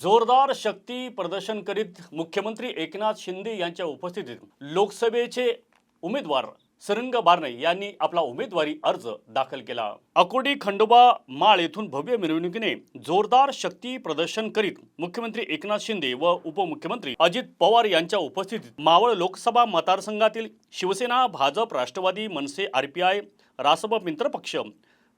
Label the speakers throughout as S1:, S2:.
S1: जोरदार शक्ती प्रदर्शन करीत मुख्यमंत्री एकनाथ शिंदे यांच्या उपस्थितीत लोकसभेचे उमेदवार सरंग बारणे यांनी आपला उमेदवारी अर्ज दाखल केला. अकोडी खंडोबा माळ येथून भव्य मिरवणुकीने जोरदार शक्ती प्रदर्शन करीत मुख्यमंत्री एकनाथ शिंदे व उपमुख्यमंत्री अजित पवार यांच्या उपस्थितीत मावळ लोकसभा मतदारसंघातील शिवसेना भाजप राष्ट्रवादी मनसे आरपीआय रासप मित्रपक्ष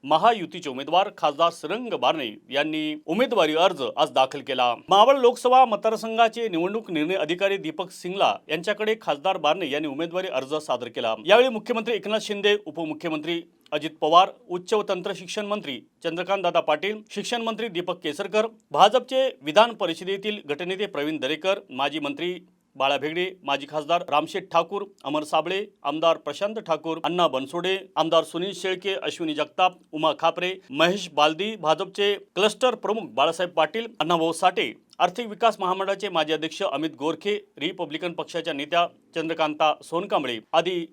S1: महायुतीचे उमेदवार खासदार सरंग बारणे यांनी उमेदवारी अर्ज आज दाखल केला. मावळ लोकसभा मतदारसंघाचे निवडणूक निर्णय अधिकारी दीपक सिंगला यांच्याकडे खासदार बारणे यांनी उमेदवारी अर्ज सादर केला. यावेळी मुख्यमंत्री एकनाथ शिंदे उपमुख्यमंत्री अजित पवार उच्च व तंत्र शिक्षण मंत्री चंद्रकांत दादा पाटील शिक्षण मंत्री दीपक केसरकर भाजपचे विधान परिषदेतील गटनेते प्रवीण दरेकर माजी मंत्री बाळा भेगडे माजी खासदार रामशेठ ठाकूर अमर साबळे आमदार प्रशांत ठाकूर अण्णा बनसोडे आमदार सुनील शेळके अश्विनी जगताप उमा खापरे महेश बालदी भाजपचे क्लस्टर प्रमुख बाळासाहेब पाटील अण्णाभाऊ साठे आर्थिक विकास महामंडळाचे माजी अध्यक्ष अमित गोरखे रिपब्लिकन पक्षाच्या नेत्या चंद्रकांता सोनकांबळे आदी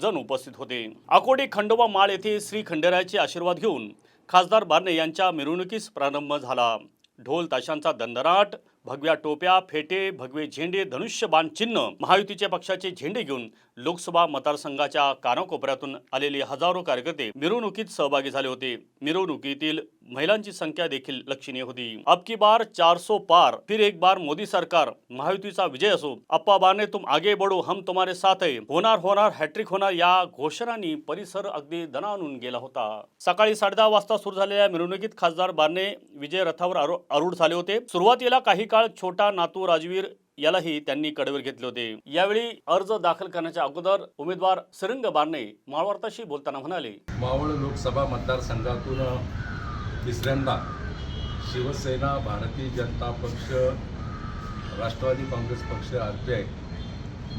S1: जण उपस्थित होते. अकोटे खंडोबा माळ येथे श्री खंडेरायाचे आशीर्वाद घेऊन खासदार बारणे यांच्या मिरवणुकीस प्रारंभ झाला. ढोल ताशांचा दंदराट भगव्या टोप्या फेटे भगवे झेंडे धनुष्यबाण चिन्ह महायुतीच्या पक्षाचे झेंडे घेऊन लोकसभा मतदारसंघाच्या कानाकोपऱ्यातून आलेले हजारो कार्यकर्ते मिरवणुकीत सहभागी झाले होते. मिरवणुकीतील महिलांची संख्या देखील लक्षणीय होती. अब की बार चारसो पार फिर एक बार मोदी सरकार. महायुतीचा विजय असो अप्पा बारने तुम आगे बढो हम तुम्हारे साथ है. होणार होणार हॅट्रिक होणार या घोषणांनी परिसर अगदी दणाणून गेला होता. सकाळी साडेदहा वाजता सुरू झालेल्या मिरवणुकीत खासदार बारणे विजय रथावर आरू- आरूढ झाले होते. सुरुवातीला काही काळ छोटा नातू राजवीर यालाही त्यांनी कडेवर घेतले होते. यावेळी अर्ज दाखल करण्याच्या अगोदर उमेदवार सरंग बारणे माळवार्ताशी बोलताना म्हणाले.
S2: मावळ लोकसभा मतदारसंघातून तिसऱ्यांदा शिवसेना भारतीय जनता पक्ष राष्ट्रवादी काँग्रेस पक्ष आर पी आय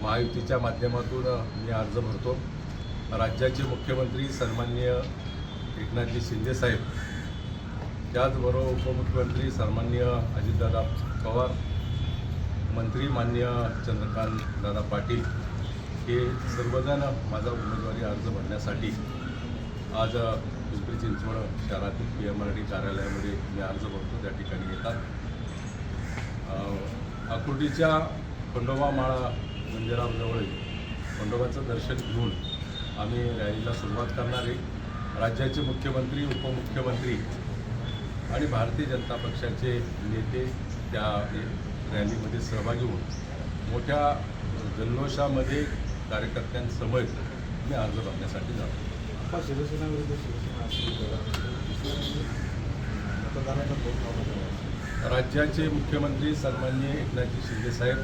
S2: महायुतीच्या माध्यमातून मी अर्ज भरतो. राज्याचे मुख्यमंत्री सन्माननीय एकनाथजी शिंदेसाहेब त्याचबरोबर उपमुख्यमंत्री सन्मान्य अजितदादा पवार मंत्री मान्य चंद्रकांत दादा पाटील हे सर्वजण माझा उमेदवारी अर्ज भरण्यासाठी आज पिंपरी चिंचवड शहरातील पी एम आर डी कार्यालयामध्ये मी अर्ज भरतो त्या ठिकाणी येतात. आकुर्डीच्या खंडोबा माळा मंदिराजवळ खंडोबाचं दर्शन घेऊन आम्ही रॅलीला सुरुवात करणार आहे. राज्याचे मुख्यमंत्री उपमुख्यमंत्री आणि भारतीय जनता पक्षाचे नेते त्या रॅलीमध्ये सहभागी होऊन मोठ्या जल्लोषामध्ये कार्यकर्त्यांसमवेत मी अर्ज भरण्यासाठी जातो.
S3: शिवसेना विरुद्ध
S2: राज्याचे मुख्यमंत्री सन्माननीय एकनाथजी शिंदेसाहेब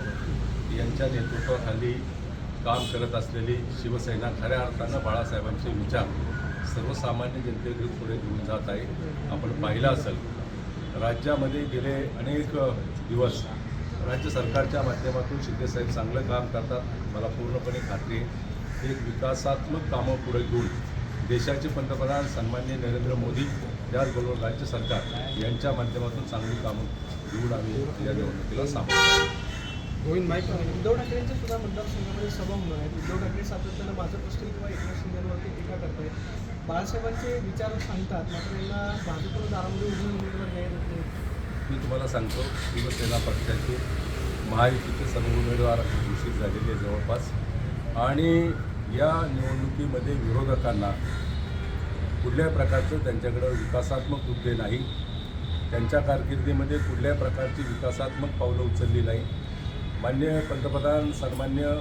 S2: यांच्या नेतृत्वाखाली काम करत असलेली शिवसेना खऱ्या अर्थानं बाळासाहेबांचे विचार सर्वसामान्य जनतेकडे पुढे घेऊन जात आहे. आपण पाहिलं असेल राज्यामध्ये गेले अनेक दिवस राज्य सरकारच्या माध्यमातून शिंदेसाहेब चांगलं काम करतात मला पूर्णपणे खात्री आहे. एक विकासात्मक कामं पुढे घेऊन देशाचे पंतप्रधान सन्माननीय नरेंद्र मोदी त्याचबरोबर राज्य सरकार यांच्या माध्यमातून चांगली कामं घेऊन आम्ही या निवडणुकीला सामोरं
S3: गोविंद माईक
S4: उद्धव ठाकरेंच्या सुद्धा मतदारसंघामध्ये सभा होणार आहेत उद्धव ठाकरे सातत्यानं भाजप असतील किंवा एकनाथ शिंदेवर बाळासाहेबांचे विचार सांगतात मात्र यांना भाजपनं दारामध्ये उभून उमेदवार द्यायला
S2: मी तुम्हाला सांगतो शिवसेना पक्षाचे महायुतीचे सर्व उमेदवार घोषित झालेले जवळपास. आणि या निवडणुकीमध्ये विरोधकांना कुठल्याही प्रकारचं त्यांच्याकडं विकासात्मक मुद्दे नाही. त्यांच्या कारकिर्दीमध्ये कुठल्याही प्रकारची विकासात्मक पावलं उचलली नाही. मान्य पंतप्रधान सन्मान्य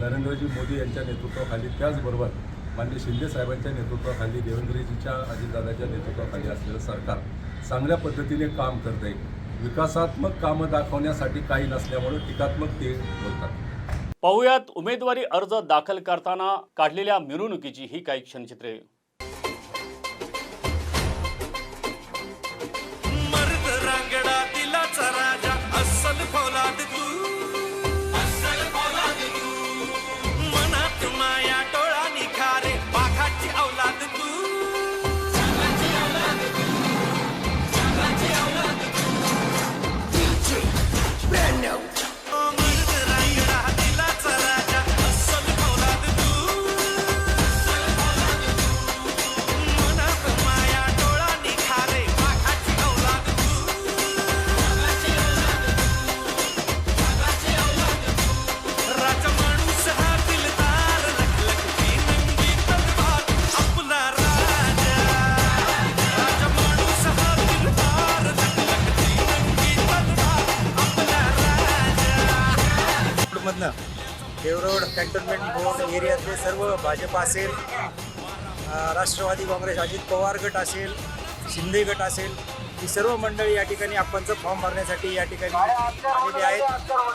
S2: नरेंद्रजी मोदी यांच्या नेतृत्वाखाली त्याचबरोबर मान्य शिंदे साहेबांच्या नेतृत्वाखाली देवेंद्रजीच्या अजितदादाच्या नेतृत्वाखाली असलेलं सरकार चांगल्या पद्धतीने काम करत आहे विकासात्मक कामं दाखवण्यासाठी काही नसल्यामुळे टीकात्मक ते बोलतात.
S1: पाहुयात उमेदवारी अर्ज दाखल करताना काढलेल्या मिरवणुकीची ही काही क्षणचित्रे.
S5: देवरोड कॅन्टोन्मेंट बोर्ड एरियातले सर्व भाजप असेल राष्ट्रवादी काँग्रेस अजित पवार गट असेल शिंदे गट असेल ही सर्व मंडळी या ठिकाणी आपणचं फॉर्म भरण्यासाठी या ठिकाणी आलेली आहेत.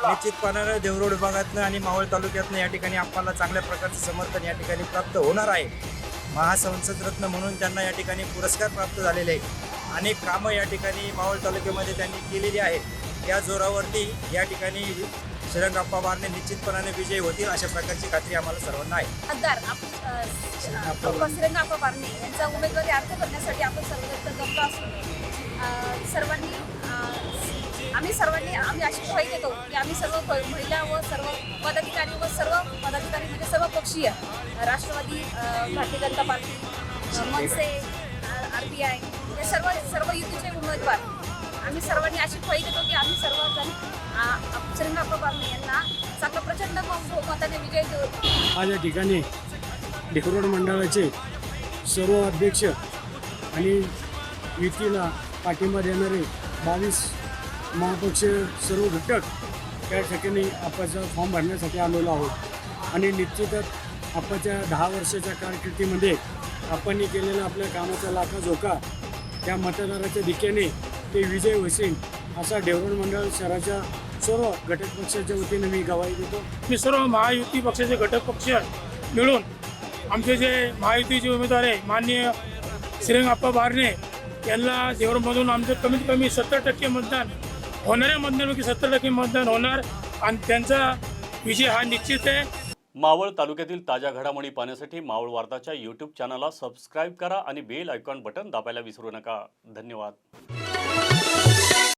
S5: निश्चितपणानं देवरोड विभागातनं आणि मावळ तालुक्यातनं या ठिकाणी आपल्याला चांगल्या प्रकारचं समर्थन या ठिकाणी प्राप्त होणार आहे. महासंसद रत्न म्हणून त्यांना या ठिकाणी पुरस्कार प्राप्त झालेले आहे अनेक कामं या ठिकाणी मावळ तालुक्यामध्ये त्यांनी केलेली आहेत. या जोरावरती या ठिकाणी श्रीरंगाप्पा बारणे निश्चितपणाने विजयी होतील अशा प्रकारची खात्री आम्हाला सर्वांना आहे.
S6: खासदार श्रीरंग आप्पा बारणे यांचा उमेदवारी अर्ज करण्यासाठी आपण सर्व जमलो असून सर्वांनी आम्ही सर्वांनी आम्ही अशी ग्वाही देतो की आम्ही सर्व महिला व सर्व पदाधिकारी व सर्व पदाधिकारी म्हणजे सर्व पक्षीय Rashtrawadi Bharatiya Janata party Manse R B I हे सर्व सर्व युतीचे उमेदवार. आम्ही सर्वांनी अशी ग्वाही देतो की आम्ही सर्वजण अं, यांना प्रचंड बहुमताने विजय
S7: आज या ठिकाणी डेकोरेट मंडळाचे सर्व अध्यक्ष आणि युतीला पाठिंबा देणारे बावीस महापक्ष सर्व घटक या ठिकाणी आपाचा फॉर्म भरण्यासाठी आलेलो आहोत. आणि निश्चितच आपाच्या दहा वर्षाच्या कारकिर्दीमध्ये आपण केलेल्या आपल्या कामाचा लाखा झोका त्या मतदाराच्या दिशेने ते विजय होसेन असा डेव्हलपमेंट मंडळ शहराच्या सर्व घटक पक्षाच्या वतीने मी गवाही देतो.
S8: मी सर्व महायुती पक्षाचे घटक पक्ष मिळून आमचे जे महायुतीचे उमेदवार आहे माननीय श्रीरंगाप्पा बारणे यांना देवरमधून आमचं कमीत कमी सत्तर टक्के मतदान होणाऱ्या मतदानापैकी सत्तर टक्के मतदान होणार आणि त्यांचा विजय हा निश्चित आहे.
S1: मावळ तालुक्यातील ताज्या घडामोडी पाहण्यासाठी मावळ वार्ताच्या यूट्यूब चॅनलला सबस्क्राईब करा आणि बेल आयकॉन बटन दाबायला विसरू नका. धन्यवाद.